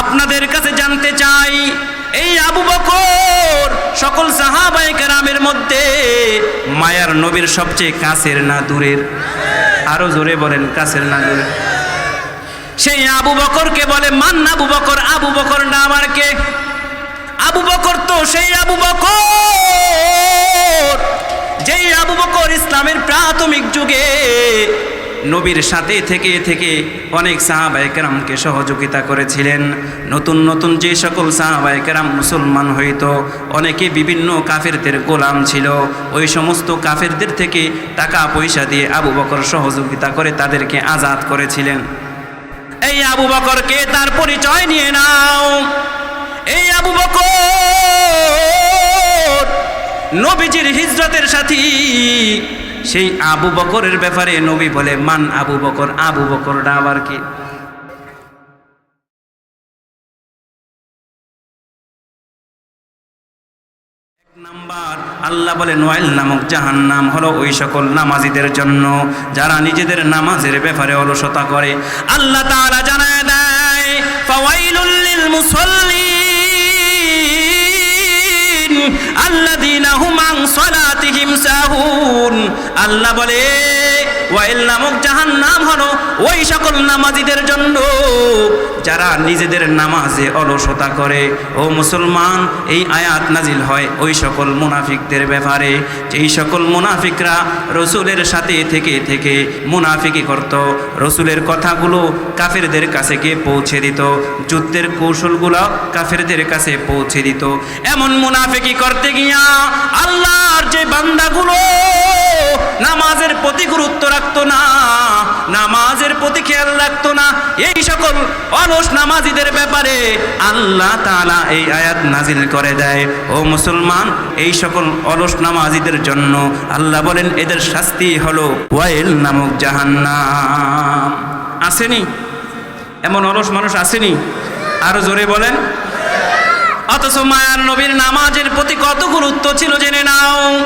আপনাদের কাছে জানতে চাই, এই আবু বকর সকল সাহাবায়ে কেরামের মধ্যে মায়ার নবীর সবচেয়ে কাছের না দূরের? আরও জোরে বলেন, কাছের না দূরের? সেই আবু বকরকে বলে, মান আবু বকর আবু বকর না আমার কে? আবু বকর তো সেই আবু বকর, যেই আবু বকর ইসলামের প্রাথমিক যুগে নবীর সাথে থেকে থেকে অনেক সাহাবায়ে কেরামকে সহযোগিতা করেছিলেন। নতুন নতুন যে সকল সাহাবায়ে কেরাম মুসলমান হইত, অনেকে বিভিন্ন কাফেরদের গোলাম ছিল। ওই সমস্ত কাফেরদের থেকে টাকা পয়সা দিয়ে আবু বকর সহযোগিতা করে তাদেরকে আজাদ করেছিলেন। এই আবু বকরকে তার পরিচয় নিয়ে নাও। এই আবু বকর নবীজির হিজরতের সাথী। সেই আবু বকরের ব্যাপারে নবী বলে, মান আবু বকর আবু বকর আবার কি? নাম্বার, আল্লাহ বলে, নোয়েল নামক জাহান নাম হলো ওই সকল নামাজিদের জন্য, যারা নিজেদের নামাজের ব্যাপারে অলসতা করে। আল্লাহ তাআলা জানায় দেয়, ফাওয়াইলুল লিল মুসাল্লিন আল্লাযীনা আল্লাহ বলে, ওয়াইল নামক জাহান নাম হলো ওই সকল নামাজিদের জন্য যারা নিজেদের নামাজে অলসতা করে। ও মুসলমান, এই আয়াত নাজিল হয় ওই সকল মুনাফিকদের ব্যাপারে যেই সকল মুনাফিকরা রসুলের সাথে থেকে থেকে মুনাফিকি করত। রসুলের কথাগুলো কাফেরদের কাছে গিয়ে পৌঁছে দিত, যুদ্ধের কৌশলগুলো কাফেরদের কাছে পৌঁছে দিত। এমন মুনাফিকি করতে গিয়া আল্লাহর যে বান্দাগুলো নামাজের প্রতি গুরুত্ব রাখতো না, নামাজের প্রতি খেয়াল রাখতো না। এই সকল অলস নামাজিদের ব্যাপারে আল্লাহ তাআলা এই আয়াত নাজিল করে দেয়। ও মুসলমান, এই সকল অলস নামাজিদের জন্য আল্লাহ বলেন, এদের শাস্তি হলো ওয়াইল নামক জাহান্নাম। আসেনি? এমন অলস মানুষ আসেনি? আরও জোরে বলেন। অথচ মায়ার নবীর নামাজের প্রতি কত গুরুত্ব ছিল, জেনে নাও।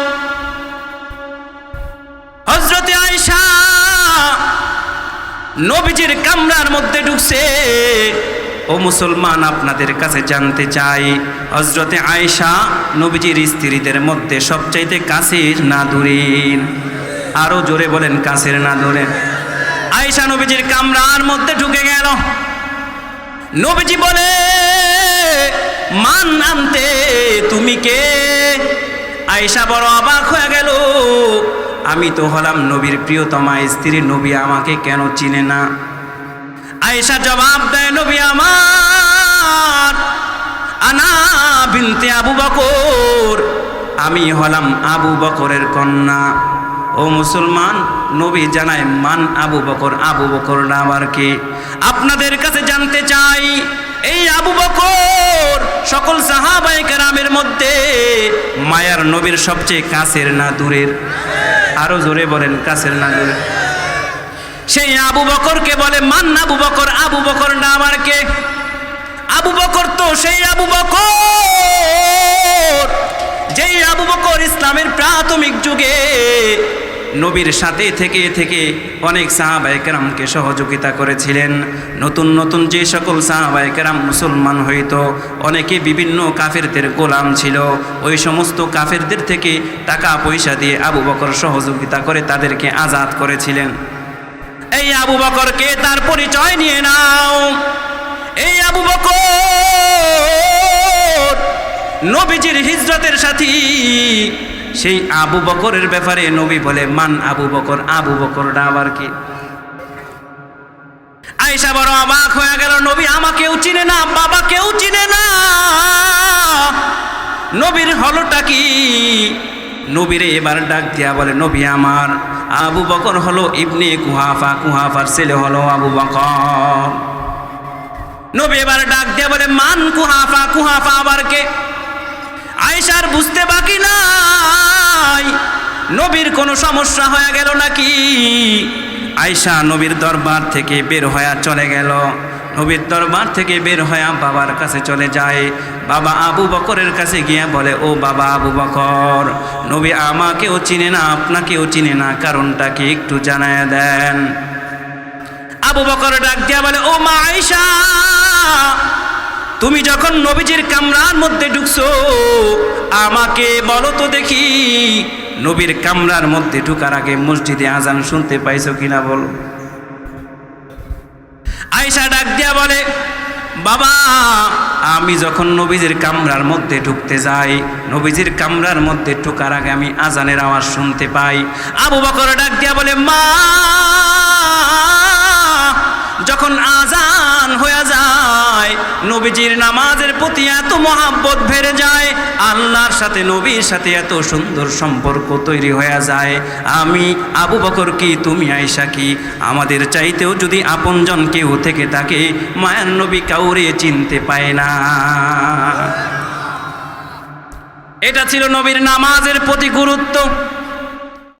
নবীজির কামরার মধ্যে ঢুকছে। ও মুসলমান, আপনাদের কাছে জানতে চাই হজরতে আয়সা নবীজির স্ত্রীদের মধ্যে সবচাইতে কাছের না দূরের আরও জোরে বলেন, কাছের না দূরের আয়সা নবীজির কামরার মধ্যে ঢুকে গেল। নবীজি বলে, মান আনতে, তুমি কে? আয়সা বড় অবাক আমি তো হলাম নবীর প্রিয়তমা, স্ত্রী নবী আমাকে কেন চিনে না? আয়েশা জবাব দেয়, নবী আমার, আনা বিনতে আবু বকর। আমি হলাম আবু বকরের কন্যা। ও মুসলমান, নবী জানায়, মান আবু বকর আবু বকর না আবার কে? আপনাদের কাছে জানতে চাই, এই আবু বকর সকল সাহাবায়ে কেরামের মধ্যে মায়ার নবীর সবচেয়ে কাছের না দূরের। আরও জোরে বলেন, কাছের না দূরের। সেই আবু বকরকে বলে, মান আবু বকর? আবু বকর না আমার কে? আবু বকর তো সেই আবু বকর, যেই আবু বকর ইসলামের প্রাথমিক যুগে নবীর সাথে থেকে থেকে অনেক সাহাবায়ে কেরামকে সহযোগিতা করেছিলেন। নতুন নতুন যে সকল সাহাবায়ে কেরাম মুসলমান হইত, অনেকে বিভিন্ন কাফেরদের গোলাম ছিল। ওই সমস্ত কাফেরদের থেকে টাকা পয়সা দিয়ে আবু বকর সহযোগিতা করে তাদেরকে আজাদ করেছিলেন। এই আবু বকরকে তার পরিচয় নিয়ে নাও। এই আবু বকর নবীজির হিজরতের সাথী। সেই আবু বকরের ব্যাপারে নবী বলে, মান আবু বকর আবু বকর আবার কি? আয়সা বড় অবাক হয়ে গেল, নবী আমাকেও চিনে না বাবা কেউ চিনে না। নবীর হলোটা কি? নবীরে এবার ডাক দিয়া বলে, নবী আমার, আবু বকর হলো ইবনে কুহাফা, কুহাফার ছেলে হলো আবু বকর। নবী এবার ডাক দিয়া বলে, মান কুহাফা কুহাফা আবার কে? আয়সার বুঝতে বাকি নাই। নবীর কোনো সমস্যা হয়ে গেল নাকি? আয়সা নবীর দরবার থেকে বের হয়ে চলে গেল। নবীর দরবার থেকে বের হয়ে বাবার কাছে চলে যায়। বাবা আবু বকরের কাছে গিয়ে বলে, ও বাবা আবু বকর, নবী আমাকেও চিনে না, আপনাকেও চিনে না, কারণটা কি একটু জানায় দেন? আবু বকর ডাক দিয়া বলে, ও মা আয়সা তুমি যখন নবীজির কামরার মধ্যে ঢুকছো, আমাকে বলো তো দেখি, নবীর কামরার মধ্যে ঢুকার আগে মসজিদে আজান শুনতে পাইছো কিনা বলো। আয়সা ডাক দিয়া বলে, বাবা, আমি যখন নবীজির কামরার মধ্যে ঢুকতে যাই, নবীজির কামরার মধ্যে ঢুকার আগে আমি আজানের আওয়াজ শুনতে পাই। আবু বকর ডাক দিয়া বলে, মা, যখন আজান নবীজির নামাজের প্রতি এত মহাব্বত বেড়ে যায়, আল্লাহর সাথে, নবীর সাথে এত সুন্দর সম্পর্ক তৈরি হয়ে যায়। আমি, আবু বকর কি, তুমি আয়সা কি? আমাদের চাইতেও যদি আপনজন কেউ থেকে থাকে, মায়ার নবী কাউরে চিনতে পায় না। এটা ছিল নবীর নামাজের প্রতি গুরুত্ব।